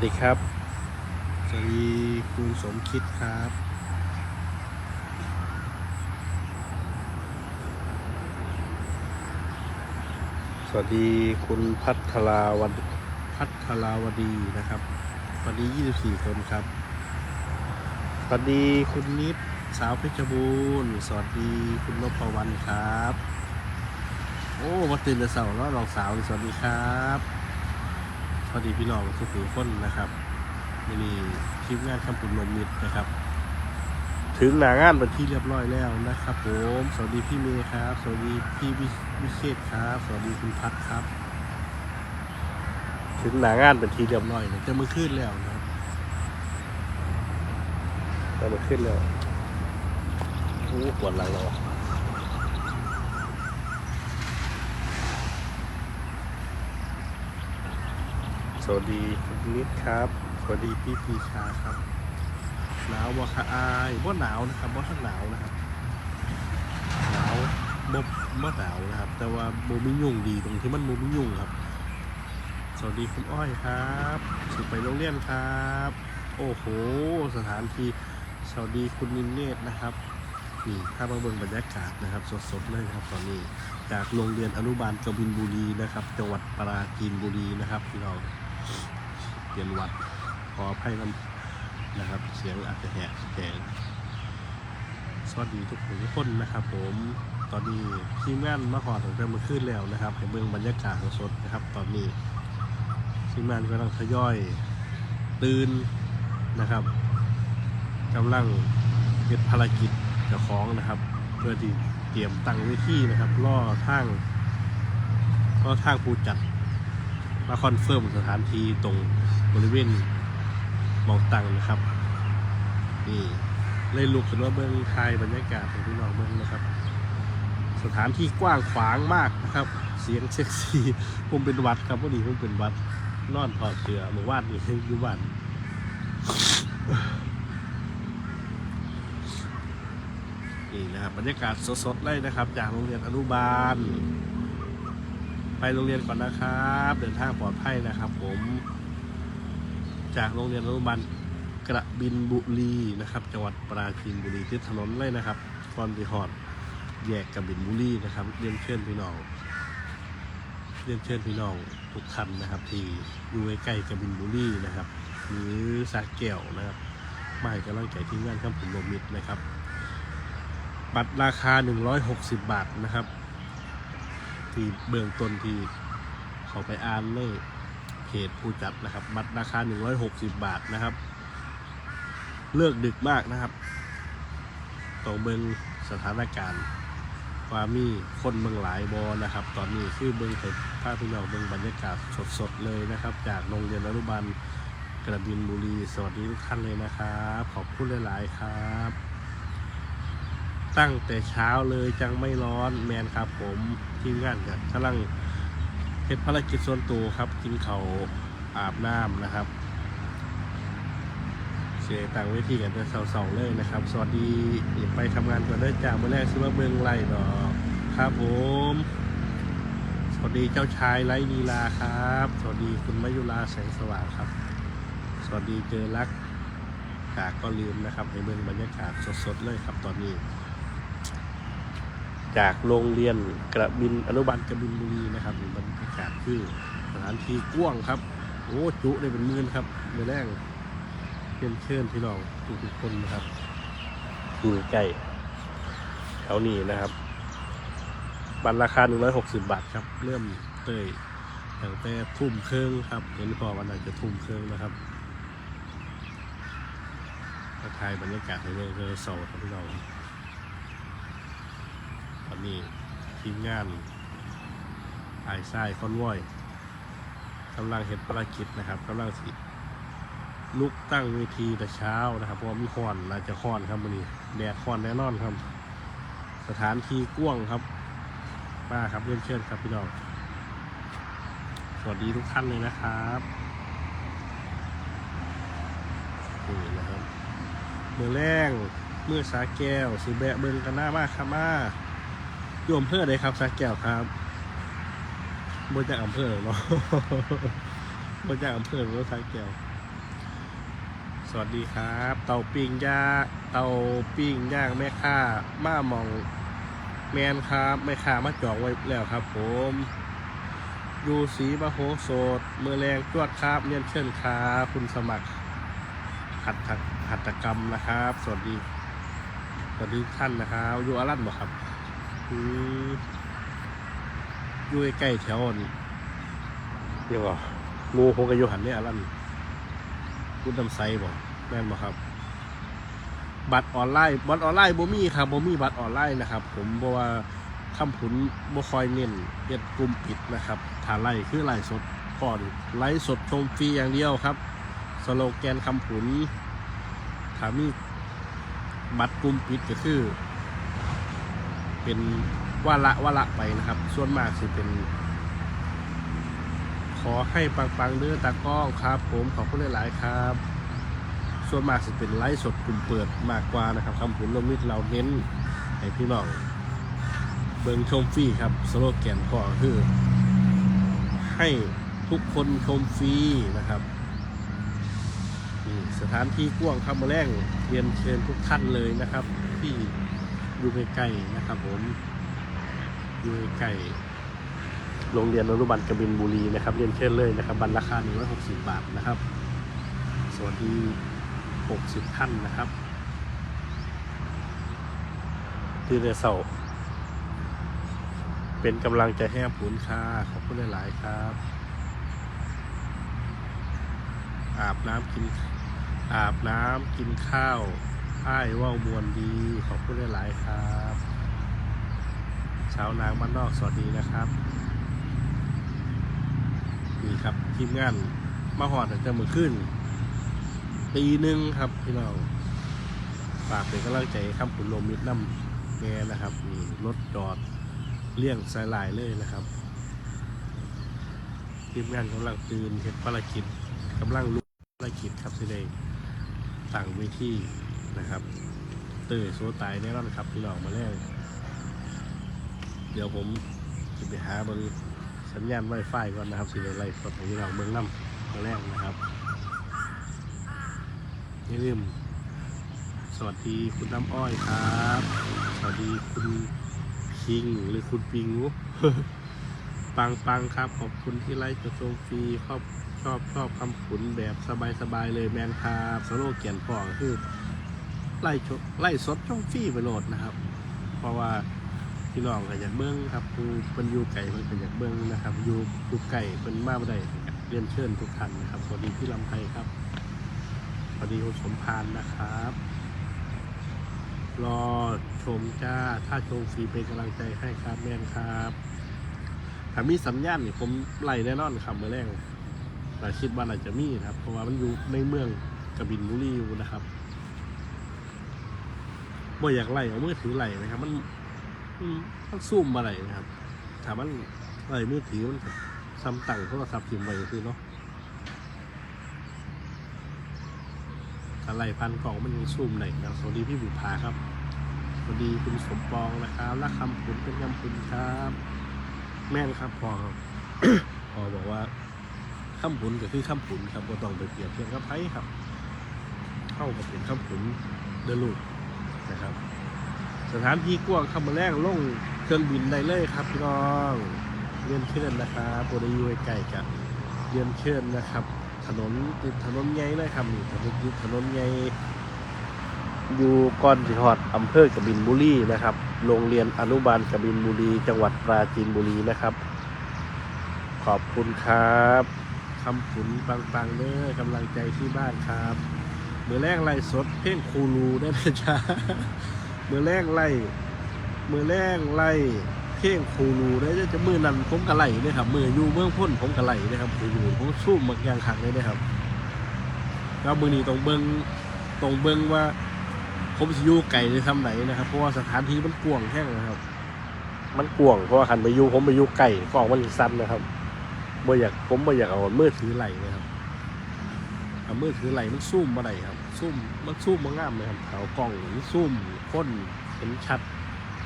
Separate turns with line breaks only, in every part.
วัสดีครับสวัสดีคุณสมคิดครับ สวัสดีคุณพัทราวดพัทราวดีนะครับสวัสดี24 คนครับ สวัสดีคุณนิดสาวเพชรบูรณ์ สวัสดีคุณนพวรรณครับ โอ้มาตื่นแต่เสาร์แล้วน้องสาว สวัสดีครับ สวัสดีพี่น้องทุกผู้คนนะครับนี่นี่ทีมงานคำปุ่นนมมิตรนะครับ ถึงหนางานเป็นที่เรียบร้อยแล้วนะครับผมสวัสดีพี่เมย์ครับ สวัสดีพี่วิเชษครับ สวัสดีคุณพัดครับ ถึงหนางานเป็นที่เรียบร้อยเลยจะมือขึ้นแล้วนะครับจะมือขึ้นแล้วโอ้ปวดหลังเรา สวัสดีคุณนิดครับ สวัสดีพี่พีชาครับ หนาวบ่คะอายบ่หนาวนะครับบ่ท่านหนาวนะครับ หนาวบ่บ่หนาวนะครับ แต่ว่าโมมิยุ่งดีตรงที่มันโมมิยุ่งครับ สวัสดีคุณอ้อยครับสุดไปโรงเรียนครับ โอ้โห สถานที่สวัสดีคุณนินเนตนะครับนี่ถ้ามาเบิ่งบรรยากาศนะครับ สดๆเลยครับ ตอนนี้จากโรงเรียนอนุบาลกบินบุรีนะครับ จังหวัดปราจีนบุรีนะครับที่เรา เรียนวัดขออภัยนำนะครับ เสียงอาจจะแหกแหงสวัสดีทุกทุกคนนะครับ ผมตอนนี้ทีมงานมาหอดตั้งแต่เมื่อคืนแล้วนะครับให้เบิ่งบรรยากาศสดนะครับ ตอนนี้ทีมงานกำลังทยอยตื่นนะครับกำลังเฮ็ดภารกิจเจ้าของนะครับ เพื่อที่เตรียมตั้งเวทีนะครับล่อทางล่อทางผู้จัด มาคอนเฟิร์มสถานที่ตรงบริเวณมองตังนะครับนี่เลยลุกขึ้นว่าเบื้องไทยบรรยากาศของพี่น้องเบื้องนะครับ สถานที่กว้างขวางมากนะครับ เสียงเซ็กซี่ผมเป็นวัดครับวันนี้ผมเป็นวัดนอนถอดเสื้อเมื่อวานนี้อยู่บ้านนี่นะครับบรรยากาศสดๆเลยนะครับ จากโรงเรียนอนุบาล ไปโรงเรียนก่อนนะครับ เดินทางปลอดภัยนะครับผม จากโรงเรียนอนุบาลกระบินบุรีนะครับ จังหวัดปราจีนบุรีที่ถนนเลยนะครับก่อนที่ฮอดแยกกระบินบุรีนะครับเรียนเชิญพี่น้องเรียนเชิญพี่น้องทุกท่านนะครับ ที่อยู่ใกล้กระบินบุรีนะครับ หรือสาแก้วนะครับมาให้กำลังใจทีมงานข้ามผุนโรมิดนะครับ บัตรราคา 160 บาทนะครับ ที่เบื้องต้นที่เขาไปอ่านเลยเพจผู้จัดนะครับ บัตรราคา 160 บาทนะครับ เลือกดึกมากนะครับต้องเบิงสถานการณ์ว่ามีคนเมืองหลายบอนะครับ ตอนนี้คือเบิงเสร็จภาพพี่น้องเบิงบรรยากาศสดๆเลยนะครับ จากโรงเรียนอนุบาลกระบินบุรี สวัสดีทุกท่านเลยนะครับ ขอบคุณหลายๆครับ ตั้งแต่เช้าเลยจังไม่ร้อนแมนครับผม ทีมงานกับกำลังเฮ็ดภารกิจส่วนตัวครับ กินเขาอาบน้ำนะครับ เสียต่างเวทีกันแต่เสาๆเลยนะครับ สวัสดีไปทำงานก่อนเด้อจ้าเมื่อแรกซื้อว่าเบืองไรดอครับผม สวัสดีเจ้าชายไลนีลาครับ สวัสดีคุณมายุราแสงสว่างครับ สวัสดีเจอรักกาก็ลืมนะครับ ให้เบืองบรรยากาศสดๆเลยครับตอนนี้ จากโรงเรียนกระบินอนุบาลกระบินบุรีนะครับบรรยากาศคือสถานที่กว้างครับโอ้จุได้เป็นหมื่นครับเมื่อแรกเชิญเชิญพี่น้องทุกๆคนนะครับอยู่ใกล้แถวนี้นะครับ บัตรราคา 160 บาทครับ เริ่มเตยตั้งแต่ทุ่มเครื่องครับเห็นพอวันไหนจะทุ่มเครื่องนะครับทักทายบรรยากาศในเรื่องเรือโซครับพี่น้อง นนี้ทีมงานไอ้ไส้คอนวอยกำลังเห็นภารกิจนะครับกำลังสิลุกตั้งเวทีแต่เช้านะครับเพราะว่ามีคอนน่าจะคอนครับวันนี้แดดคอนแน่นอนครับ สถานที่กว้างครับมาครับเรียนเชิญครับพี่น้องสวัสดีทุกท่านเลยนะครับนี่นะครับเมื่อแรงเมื่อสาแก้วสิแบะเบิงกันหน้ามากครับมา อยู่อำเภอใดครับสาแก้วครับบนจากอำเภอเนาะบนจากอำเภอหรือว่าสาแก้วสวัสดีครับ เตาปิ้งย่างเตาปิ้งย่างแม่ค้ามามองแมนครับแม่ค้ามาจองไว้แล้วครับ ผมอยู่สีมโหโสดมือแรงจวดครับเรียนเชิญครับคุณสมัครหัตถหัตถกรรมนะครับ สวัสดีสวัสดีท่านนะครับอยู่อารันบ่ครับ อืมอยู่ใกล้ๆแถวนี่เรียกว่างูคงกระยุหันเนี่ยอารันพุทธน้ำไซบ่แม่นบ่ครับ บัตรออนไลน์ บัตรออนไลน์บ่มีครับบ่มีบัตรออนไลน์นะครับ ผมเพราะว่าคำผุนบ่คอยเน้นเฮ็ดกลุ่มปิดนะครับถ้าไล่คือไล่สดก่อนไล่สดชมฟรีอย่างเดียวครับ สโลแกนคำผุนถ้ามีบัตรกลุ่มปิดก็คือ เป็นว่าละว่าละไปนะครับ ส่วนมากสิเป็น ขอให้ปังๆเด้อตากล้องครับ ผมขอบคุณหลายๆครับ ส่วนมากจะเป็นไลฟ์สดกลุ่มเปิดมากกว่านะครับคำผุนลมิตรเราเน้นให้พี่น้องเบิงชมฟรีครับสโลแกนก็คือ ให้ทุกคนชมฟรีนะครับสถานที่กว้างคำมาแรงเรียนเชิญทุกท่านเลยนะครับ ที่ อยู่ใกล้ๆนะครับผมอยู่ใกล้ๆโรงเรียนอนุบาลกบินบุรีนะครับเรียนเชิญเลยนะครับบัตรราคา 160 บาทนะครับ สวัสดี 60 ท่านนะครับที่ได้เสาเป็นกำลังใจให้ผุนค่าขอบคุณหลาย ๆ ครับ อาบน้ำกินอาบน้ำกินข้าว อ้ายว่าวมวลดี ขอบคุณหลาย ๆ ครับ ชาวนางบ้านนอกสวัสดีนะครับนี่ครับทีมงานมาหอดตั้งแต่เมื่อคืนตีหนึ่งครับพี่น้องฝากเป็นกำลังใจให้คำขุนลมมิดน้ำแงนะครับนี่รถจอดเลี่ยงสายลายเลยนะครับ ทีมงานกำลังตื่นเฮ็ดภารกิจกำลังลุกภารกิจครับสิได้ต่างเวที นะครับ เตยโซตายแน่นอนครับพี่น้องมาแล้วเดี๋ยวผมจะไปหาบอร์สัญญาณ Wi-Fi ก่อนนะครับสิได้ไล่สดให้เราเมืองน้ำครั้งแรกนะครับอย่าลืมสวัสดีคุณน้ำอ้อยครับ สวัสดีคุณคิงหรือคุณปิงปังปังครับ ขอบคุณที่ไล่กระทรวงฟรีชอบชอบชอบคำขุนแบบสบายๆเลยแมนครับสโลแกนพ่อกคือ ไล่ชไล่สดช่องฟรีไปโหลดนะครับ เพราะว่าพี่น้องก็อยากเบิ้งครับคือเป็นอยู่ไก่เพิ่นก็อยากเบิ้งนะครับอยู่อยู่ไก่เป็นมาบ่ได้เรียนเชิญทุกท่านนะครับสวัสดีพี่ลำไพครับสวัสดีคุณสมพานนะครับ รอชมจ้าถ้าชมฟรีเป็นกำลังใจให้ครับแม่นครับถ้ามีสัญญาณนี่ผมไล่แน่นอนครับเมื่อแรกแต่คิดว่าอาจจะมีนะครับ เพราะว่ามันอยู่ในเมืองกบินบุรีอยู่นะครับ บ่อยากไล่เอามือถือไล่นะครับ มันมันซูมอะไรนะครับถามมันอะไรมือถือมันซ้ำตังโทรศัพท์พิมไว้คือเนาะอะไรพันกล่องมันยังซูมไหนนะสวัสดีพี่บุภาครับสวัสดีคุณสมปองนะครับและคำผุนเป็นคำผุนครับ แม่นครับพอครับพอบอกว่าคำผุนก็คือคำผุนครับก็ต้องไปเปรียบเทียบกับไพ่ครับ เข้ากับเป็นคำผุนเดลูก นะครับ สถานที่กว้างคำมาแรกลงเครื่องบินได้เลยครับพี่น้องเรียนเชิญนะครับบริยูใกล้กันเรียนเชิญนะครับ ถนนติดถนนใหญ่เลยครับนี่ถนนติดถนนใหญ่อยู่ก่อนสิฮอดอำเภอกบินบุรีนะครับ โรงเรียนอนุบาลกบินบุรี จังหวัดปราจีนบุรีนะครับ ขอบคุณครับคำผุนปังๆเด้อกำลังใจที่บ้านครับ มือแรกไล่สดเพลงคูรูได้นะจ๊ะมือแรกไล่มือแรกไล่เพ่งครูรูได้จะจะมือนั้นผมกระไหลเลยครับมืออยู่เมืองพ้นผมกระไหลเลยครับคูรูผมสู้มักยางขังเลยนะครับแล้วมือนี้ต้องเบิงต้องเบิงว่า ผมสิอยู่ไก่ในทำไหนนะครับ เพราะว่าสถานที่มันกว้างแห้งนะครับ มันกว้างเพราะว่าคันไปอยู่ผมไปอยู่ไก่ฟองมันสิสั้นนะครับบ่อยากผมบ่อยากเอามือถือไหลนะครับ เอามือถือไหลมันซุ่มมาไหครับซุ่มมันซุ่มมางามเลยครับเขากล้องมันซุ่มค้นเห็นชัด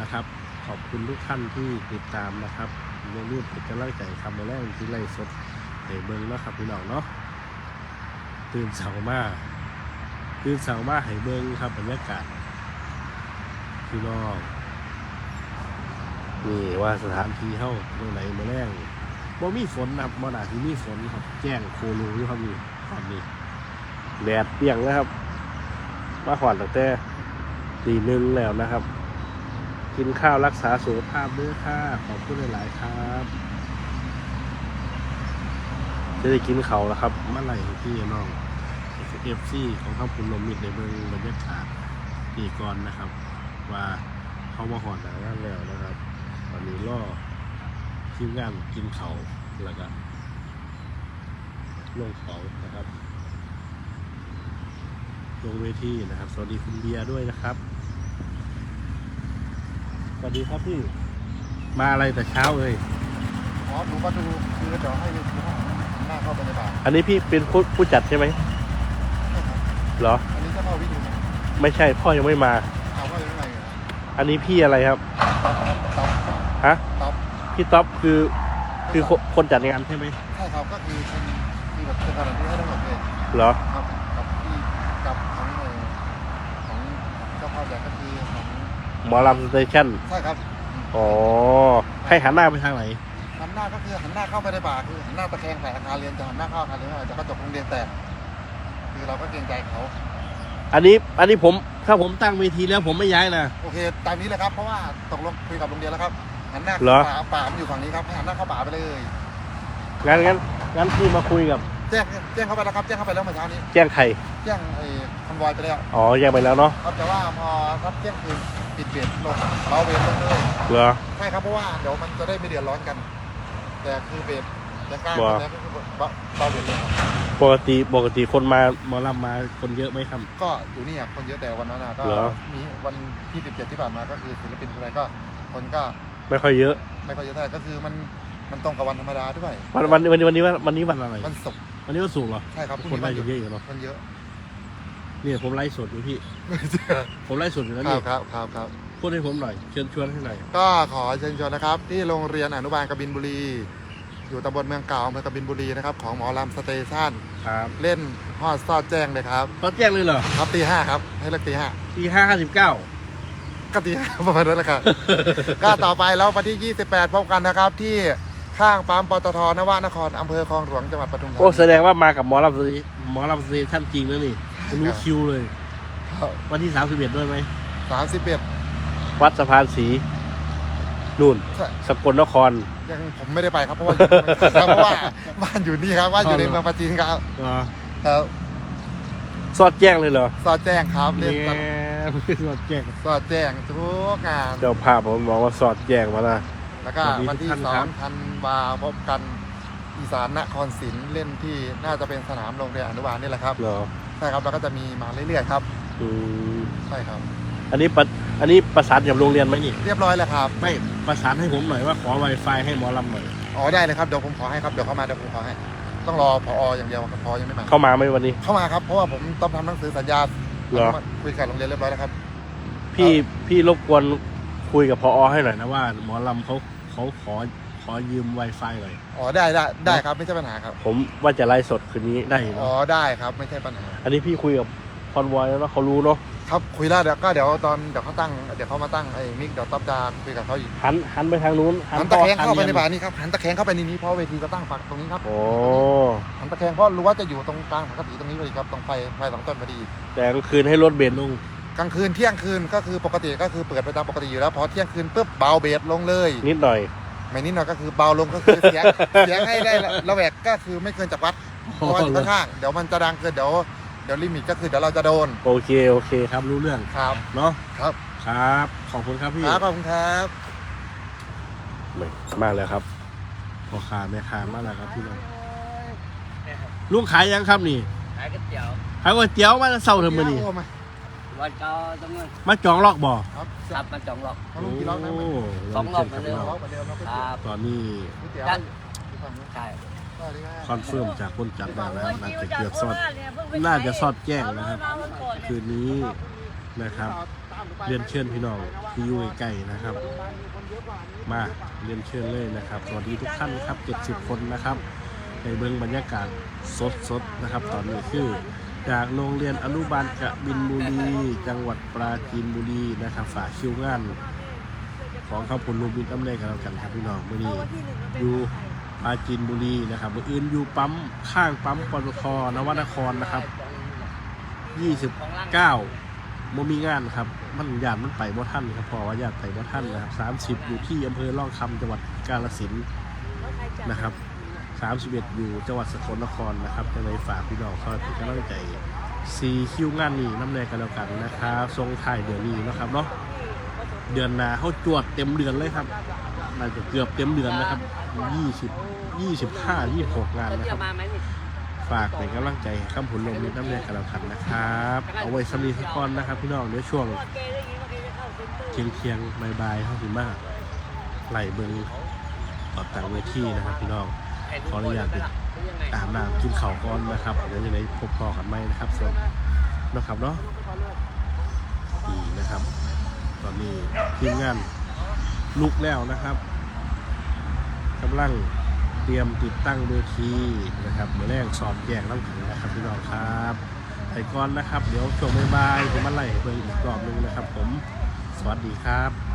นะครับ ขอบคุณทุกท่านที่ติดตามนะครับในรูปเป็นกำลังใจคำมาแรกที่ไล่สดในเบิ้งเนาะครับพี่น้องเนาะตื่นเสาร์มาตื่นเสามาให้เบิ่งครับบรรยากาศพี่น้องนี่ว่าสถานที่เฮาตรงไหนมาแรงบ่มีฝนนะครับบ่น่าสิมีฝนครับ แจ้งโครูอยู่ครับนี่ตอนนี้ แดดเปียงนะครับ มาหอดตั้งแต่ตีหนึ่งแล้วนะครับ กินข้าวรักษาสุขภาพด้วยค่ะขอบคุณหลาย ๆ ครับ จะได้กินเขาแล้วครับเมื่อไหร่พี่น้องเอฟซีของข้าวปุนลมมิดในเมืองบรรยากาศปีก่อนนะครับ ว่าเขามาหอดหนังาแล้วนะครับ ตอนนี้ล่อทีมงานกินเขาแล้วก็ลงเขานะครับ ลงเวทีนะครับ สวัสดีคุณเบียร์ด้วยนะครับ สวัสดีครับพี่ มาอะไรแต่เช้าเลย
อ๋อหนูมาดูคือเดี๋ยวให้ดูที่ห้องหน้าเข้าไปในบาท
อันนี้พี่เป็นผู้ผู้จัดใช่ไหม
ใช่ครับ
เหรอ
อันนี้เจะเข้าวิธีไหม
ไม่ใช่พ่อยังไม่มา
ถามว่ายังไงเหรอ
อันนี้พี่อะไรครับ
ต๊อป
ฮะ
ต๊อป
พี่ท็อปคือคือคนคนจัดงานใช่ไหม
ใช่ครับก็คือเป็นมีแบบเป็นสถานที่ให้ทั้งหมดเลย
เหรอ
ครับกับที่กับของเอ่อของ เจ้าพ่อใหญ่ก็คือของ
หมอลำสเตชัน
ใช่ครับ
อ๋อให้หันหน้าไปทางไหน
หันหน้าก็คือหันหน้าเข้าไปในบาทคือหันหน้าตะแคงใส่อาคารเรียนจะหันหน้าเข้าอาคารเรียนไม่ได้จะกระจกโรงเรียนแตกคือเราก็เกรงใจเขา
อันนี้อันนี้ผมถ้าผมตั้งเวทีแล้วผมไม่ย้ายนะ
โอเคตามนี้เลยครับเพราะว่าตกลงคุยกับโรงเรียนแล้วครับหันหน้า
เหรอ
เข้าป่าป่ามันอยู่ฝั่งนี้ครับให้หันหน้าเข้าป่าไปเลย
งั้นงั้นงั้นพี่มาคุยกับ
แจ้งแจ้งเข้าไปแล้วครับแจ้งเข้าไปแล้วเมื่อเช้านี้
แจ้งใคร
แจ้งไอ้ค อนวอยไปแล้ว
อ๋อแจ้งไปแล้วเนาะ
ครับแต่ว่าพอรับเที่ยงคืนปิดเบรลงเบาเบรลงเลย
เหรอ
ใช่ครับเพราะว่าเดี๋ยวมันจะได้ไม่เดือดร้อนกัน แต่คือเบรแต่กลาง
ว้า
แล้วก็คือเบาเบาเบรลงครับ
ปกติปกติคนมาหมอลำมาคนเยอะไหมครับ
ก็อยู่นี่อะคนเยอะแต่วันนั้นน่ะก็
เหรอ
มีวันที่17ที่ผ่านมาก็คือศิลปินอะไรก็ คนก็
ไม่ค่อยเยอะ
ไม่ค่อยเยอะเท่าไหร่ก็คือมันมันตรงกับวันธรรมดาด้วย
วันวันวันนี้วันนี้วันวันนี้วันอะไร
วันศุกร์
วันนี้วันศุกร์เหรอ
ใช่ครับพรุ่ง
คน
นี้
ได้
วันหยุด
เยอะอยู่เนาะ
คนเยอะ
เนี่ยผมไลฟ์สดอยู่พี่ ผมไลฟ์สดอยู่แล้ว
ครั
นี่
บครับครับครับ
พูดให้ผมหน่อยเชิญชวนให้หน่อย
ก็ขอเชิญชวนนะครับ ที่โรงเรียนอนุบาลกบินบุรี อยู่ตำบลเมืองเก่าอำเภอกบินบุรีนะครับของหมอลำสเตชัน
ครับ
เล่นฮอดซอดแจ้งเลยครับ
ตอนแจ้งเลยเหรอ
ครับตีห้าครับให้เลิกตีห้า
ตีห้าห้าสิบเก้า
ก็ตีห้าประมาณนั้นแหละครับ ก็ต่อไปแล้ววันที่ 28 พบกันนะครับ ที่ข้างปั๊มปตทนวนครอำเภอคลองหลวงจังหวัดปทุมธา
โอ้แส
นี
ดงว่ามากับหมอลำสเตหมอลำสเตชันจริงแล้วนี่ รู้คิวเลยวันที่สามสิบเอ็ดด้วยไหม
สามสิบเอ็ด
วัดสะพานสีนู่น
ใช่
สกลนคร
ยังผมไม่ได้ไปครับเพราะว่าอยู่เมืองครับเพราะว่าบ้านอยู่นี่ครับบ้านอยู่ในเมืองปราจีนครับ
อ๋อ
ครับ
สอดแจ้งเลยเหรอ
ซอดแจ้งครับเล่น
แง่สอดแจ้ง
ซอดแจ้งทุกงาน
เจ้าภาพผมบอกว่าสอดแจ้งมาละ
แล้วก็
สวัสดี
วันที่
ทุกท่าน
สอ
ครั
ง
บ
ธันวาพบกัน อีสานนครศิลป์เล่นที่น่าจะเป็นสนามโรงเรียนอนุบาลนี่แหละครับ
เหรอ
ใช่ครับแล้วก็จะมีมาเรื่อยๆครับ
อืม
ใช่ครับ
อันนี้ประอันนี้ประสานกับโรงเรียนไหมนี่
เรียบร้อยแล้วครับ
ไม่ประสานให้ผมหน่อยว่าขอ Wi-Fi ให้หมอลำหน่อย
อ๋อได้เลยครับเดี๋ยวผมขอให้ครับเดี๋ยวเข้ามาเดี๋ยวผมขอให้ ต้องรอพออย่างเดียวครับพอยังไม่มา
เข้ามาไหมวันนี้
เข้ามาครับเพราะว่าผมต้องทำหนังสือสัญญา
เหรอ
คุยกับโรงเรียนเรียบร้อยแล้วครับ
พี่พี่รบกวนคุยกับพอให้หน่อยนะว่า หมอลำเขาเขาขอ ขอยืม Wi-Fi หน่อย
อ๋อได้ได้ได้ครับไม่ใช่ปัญหาครับ
ผมว่าจะไลฟ์สดคืนนี้ได้อยู่
อ๋อ
เนาะ
ได้ครับไม่ใช่ปัญหา
อันนี้พี่คุยกับคอนวอยแล้วเนาะเขารู้เนาะ
ครับคุยแล้วเดี๋ยวก็เดี๋ยวตอนเดี๋ยวเขาตั้งเดี๋ยวเขามาตั้งไอ้มิกเดี๋ยวต๊อบจะคุยกับเขาอีก
หันหันไปทางนู้น
หันตะแคงเข้าไปใน
บ้า
บานนี้ครับหันตะแคงเข้าไปในนี้เพราะเวทีจะตั้งฝักตรงนี้ครับ
โอ้
หันตะแคงเพราะรู้ว่าจะอยู่ตรงกลางสังกะสีตรงนี้พอดีครับตรงไฟไฟสองต้นพอดี
แต่กลางคืนให้รถเบนซ์ลง
กลางคืนเที่ยงคืนก็คือปกติก็คือเปิดไปตามปกติอยู่แล้วพอเที่ยงคืนปุ๊บเบาเบสลงเลย
นิดหน่อย
ไม่นิดหน่อยก็คือเบาลงก็คือเสียง เสียงให้ได้ระแวกก็คือไม่เกินจากวัดเพราะว่าอยู่ข้างๆเดี๋ยวมันจะดังเกินเดี๋ยวเดี๋ยวลิมิตก็คือเดี๋ยวเราจะโดน
โอเคโอเคครับรู้เรื่อง
ครับ
เนาะ
ครับ
ครับ ขอบคุณครับพี่
ครับขอบคุณครับ
ไม่มากเลยครับพ่อค้าแม่ค้ามากแล้วครับพี่น้องลุงขายยังครับนี่
ขายก๋วยเตี๋ยว
ขายก๋วยเตี๋ยวมาเศร้าเทำไมนี่
โอ้มา
วันเก่าตรงนั้น
มาจองลอกบ่อ
ครับ
ขับมาจองหลอก
เขาลุงกี่รอบนะ
โอ้
สองรอบเหมือนเดิม
รอบเหมือนเดิมนะ
ครับ
ตอนนี้
ก๋วยเตี๋ยว
จัด
ที่ฝั่งนู้น
ใช่
สวัสดีรับ
คอนเฟิร์มจากคนจัดมาแล้วน่าจะเกือบสอด น่าจะสอดแจ้งนะครับ คืนนี้นะครับ เรียนเชิญพี่น้องที่อยู่ใกล้ๆนะครับ มาเรียนเชิญเลยนะครับ สวัสดีทุกท่านครับ 70 คนนะครับในเบื้องบรรยากาศสดๆนะครับ ตอนนี้คือ จากโรงเรียนอนุบาลกะบินบุรี จังหวัดปราจีนบุรีนะครับฝากคิวงาน ของข้าวผลลูกบินอำนวยกันแล้วกันครับพี่น้องมื่อนี้อยู่ปราจีนบุรีนะครับมื่ออื่นอยู่ปั๊มข้างปั๊มปตทนวนครนะครับ29โมมีงานครับ มันญาติมันไปบ่ท่านครับพอว่าญาติไปบ่ท่านนะครับ30 อยู่ที่อำเภอร่องคำจังหวัดกาฬสินธุ์นะครับ 31 อยู่จังหวัดสกลนครนะครับยังไงฝากพี่น้องคอยเป็นกำลังใจซีคิวงานนี้น้ำแน่กันแล้วกันนะครับทรงไทายเดือนนี้นะครับเนาะเดือนหน้าเขาจวดเต็มเดือนเลยครับน่าจะเกือบเต็มเดือนนะครับ 20 25 26 งาน
จะ
นะ
เดี๋
ค
ย
รั
ว
บ
มาไหมนี่
ฝากเป็นกำลังใจให้ข้ามผลลมนิดน้ำแดงกันแล้วกันนะครับ เอาไว้สำนีสักก้อนนะครับ พี่น้องเดี๋ยวช่วงเคียงเคียงๆบายบายเข้าถึงมากไหลเบิงออกต่างเวทีนะครับพี่น้อง ขออนุญาตไปอาบน้ำกินเข้าวก้อนนะครับเดี๋ยวจะได้พบพอกันไหมนะครับส่วนนะครับเนาะนี่นะครับ ตอนนี้ทีมงานลุกแล้วนะครับกำลังเตรียมติดตั้งเวทีนะครับเมื่อแรกสอบแยกน้ำแข็งนะครับพี่น้องครับไปก่อนนะครับ เดี๋ยวช่วงบ่ายๆผมมาไล่เบิ่งอีกรอบหนึงนะครับ ผมสวัสดีครับ